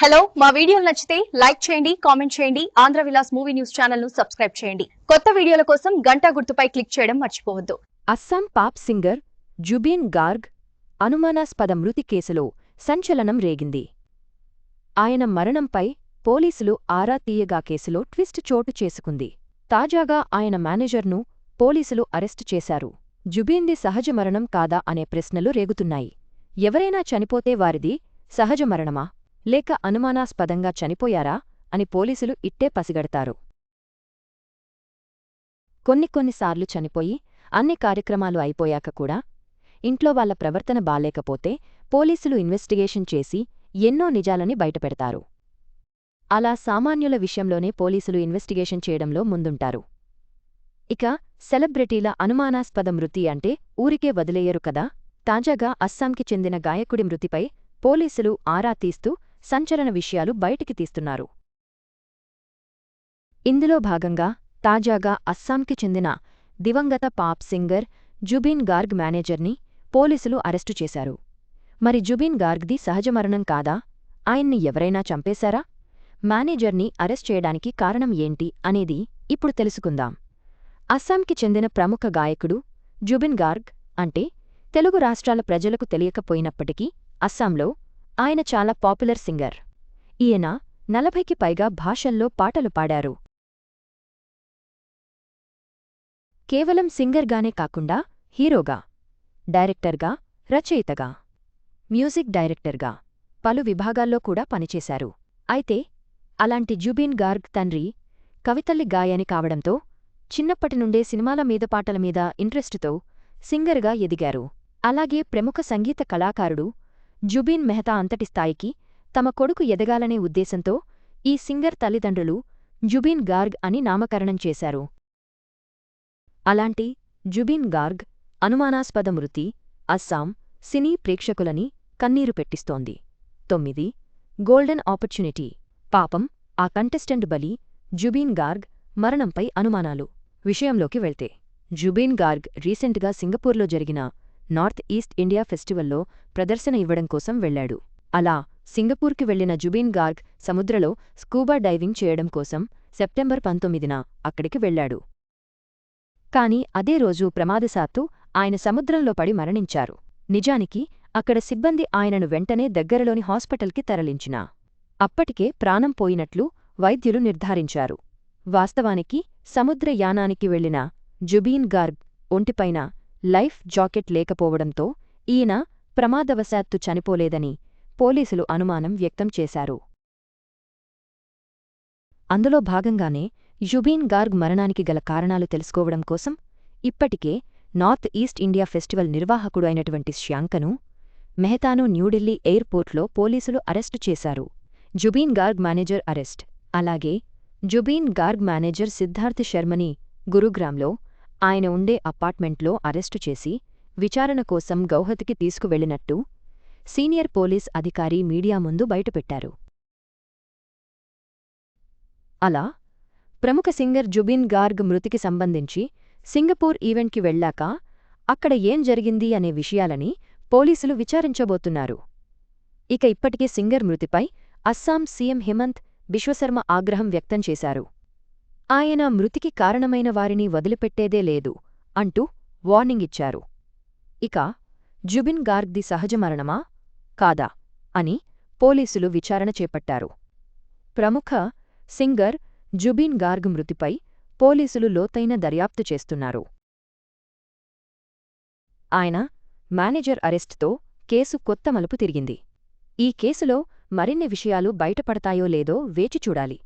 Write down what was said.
Hello మా వీడియోలు నచ్చితే లైక్ చేయండి కామెంట్ చేయండి ఆంధ్ర విలాస్ మూవీ న్యూస్ ఛానల్ను సబ్స్క్రైబ్ చేయండి. కొత్త వీడియోల కోసం గంట గుర్తుపై క్లిక్ చేయడం మర్చిపోవద్దు. అస్సాం పాప్ సింగర్ జుబీన్ గార్గ్ అనుమానాస్పద మృతి కేసులో సంచలనం రేగింది. ఆయన మరణంపై పోలీసులు ఆరా తీయగా కేసులో ట్విస్ట్ చోటు చేసుకుంది. తాజాగా ఆయన మేనేజర్ను పోలీసులు అరెస్టు చేశారు. జుబీన్ది సహజ మరణం కాదా అనే ప్రశ్నలు రేగుతున్నాయి. ఎవరైనా చనిపోతే వారిది సహజ మరణమా? లేక అనుమానాస్పదంగా చనిపోయారా అని పోలీసులు ఇట్టే పసిగడతారు. కొన్ని కొన్నిసార్లు చనిపోయి అన్ని కార్యక్రమాలు అయిపోయాక కూడా ఇంట్లో వాళ్ళ ప్రవర్తన బాలేకపోతే పోలీసులు ఇన్వెస్టిగేషన్ చేసి ఎన్నో నిజాలని బయటపెడతారు. అలా సామాన్యుల విషయంలోనే పోలీసులు ఇన్వెస్టిగేషన్ చేయడంలో ముందుంటారు. ఇక సెలబ్రిటీల అనుమానాస్పద మృతి అంటే ఊరికే వదిలేయరు కదా. తాజాగా అస్సాంకి చెందిన గాయకుడి మృతిపై పోలీసులు ఆరా తీస్తూ సంచలన విషయాలు బయటికి తీస్తున్నారు. ఇందులో భాగంగా తాజాగా అస్సాంకి చెందిన దివంగత పాప్ సింగర్ జుబీన్ గార్గ్ మేనేజర్ని పోలీసులు అరెస్టు చేశారు. మరి జుబీన్ గార్గ్ది సహజమరణం కాదా? ఆయన్ని ఎవరైనా చంపేశారా? మేనేజర్ని అరెస్ట్ చేయడానికి కారణం ఏంటి అనేది ఇప్పుడు తెలుసుకుందాం. అస్సాంకి చెందిన ప్రముఖ గాయకుడు జుబిన్ గార్గ్ అంటే తెలుగు రాష్ట్రాల ప్రజలకు తెలియకపోయినప్పటికీ అస్సాంలో ఆయన చాలా పాపులర్ సింగర్. ఈయన నలభైకి పైగా భాషల్లో పాటలు పాడారు. కేవలం సింగర్గానే కాకుండా హీరోగా డైరెక్టర్గా రచయితగా మ్యూజిక్ డైరెక్టర్గా పలు విభాగాల్లో కూడా పనిచేశారు. అయితే అలాంటి జుబీన్ గార్గ్ తండ్రి కవితల్లి గాయని కావడంతో చిన్నప్పటినుండే సినిమాల మీద పాటల మీద ఇంట్రెస్టుతో సింగర్గా ఎదిగారు. అలాగే ప్రముఖ సంగీత కళాకారుడు జుబీన్ మెహతా అంతటి స్థాయికి తమ కొడుకు ఎదగాలనే ఉద్దేశంతో ఈ సింగర్ తల్లిదండ్రులు జుబీన్ గార్గ్ అని నామకరణం చేశారు. అలాంటి జుబీన్ గార్గ్ అనుమానాస్పద మృతి అస్సాం సినీ ప్రేక్షకులని కన్నీరు పెట్టిస్తోంది. తొమ్మిది గోల్డెన్ ఆపర్చునిటీ పాపం ఆ కంటెస్టెంట్ బలి జుబీన్ గార్గ్ మరణంపై అనుమానాలు. విషయంలోకి వెళ్తే జుబీన్ గార్గ్ రీసెంట్గా సింగపూర్లో జరిగిన నార్త్ ఈస్ట్ ఇండియా ఫెస్టివల్లో ప్రదర్శన ఇవ్వడం కోసం వెళ్ళాడు అలా సింగపూర్కి వెళ్ళిన జుబీన్ గార్గ్ సముద్రలో స్కూబా డైవింగ్ చేయడం కోసం సెప్టెంబర్ పంతొమ్మిదిన అక్కడికి వెళ్ళాడు కాని అదే రోజు ప్రమాదశాత్తు ఆయన సముద్రంలో పడి మరణించారు. నిజానికి అక్కడ సిబ్బంది ఆయనను వెంటనే దగ్గరలోని హాస్పిటల్కి తరలించినా. అప్పటికే ప్రాణం పోయినట్లు వైద్యులు నిర్ధారించారు. వాస్తవానికి సముద్రయానానికి వెళ్ళిన జుబీన్ గార్గ్ ఒంటిపైన లైఫ్ జాకెట్ లేకపోవడంతో ఈయన ప్రమాదవశాత్తు చనిపోలేదని పోలీసులు అనుమానం వ్యక్తం చేశారు. అందులో భాగంగానే జుబీన్ గార్గ్ మరణానికి గల కారణాలు తెలుసుకోవడం కోసం ఇప్పటికే నార్త్ ఈస్ట్ ఇండియా ఫెస్టివల్ నిర్వాహకుడు అయినటువంటి శ్యాంకను మెహతాను న్యూఢిల్లీ ఎయిర్పోర్ట్లో పోలీసులు అరెస్టు చేశారు. Zubeen Garg manager arrest. అలాగే జుబీన్ గార్గ్ మేనేజర్ సిద్ధార్థ్ శర్మని గురుగ్రామ్లో ఆయన ఉండే అపార్ట్మెంట్లో అరెస్టు చేసి విచారణ కోసం గౌహతికి తీసుకువెళ్ళినట్టు సీనియర్ పోలీస్ అధికారి మీడియా ముందు బయటపెట్టారు. అలా ప్రముఖ సింగర్ జుబిన్ గార్గ్ మృతికి సంబంధించి సింగపూర్ ఈవెంట్కి వెళ్ళాక అక్కడ ఏం జరిగింది అనే విషయాలని పోలీసులు విచారించబోతున్నారు. ఇక ఇప్పటికే సింగర్ మృతిపై అస్సాం సీఎం హిమంత్ బిశ్వశర్మ ఆగ్రహం వ్యక్తం చేశారు. ఆయన మృతికి కారణమైన వారిని వదిలిపెట్టేదే లేదు అంటూ వార్నింగ్ ఇచ్చారు. ఇక జుబిన్ గార్గ్ది సహజ మరణమా? కాదా? అని పోలీసులు విచారణ చేపట్టారు. ప్రముఖ సింగర్ జుబిన్ గార్గ్ మృతిపై పోలీసులు లోతైన దర్యాప్తు చేస్తున్నారు. ఆయన మేనేజర్ అరెస్ట్తో కేసు కొత్త మలుపు తిరిగింది. ఈ కేసులో మరిన్ని విషయాలు బయటపడతాయో లేదో వేచి చూడాలి.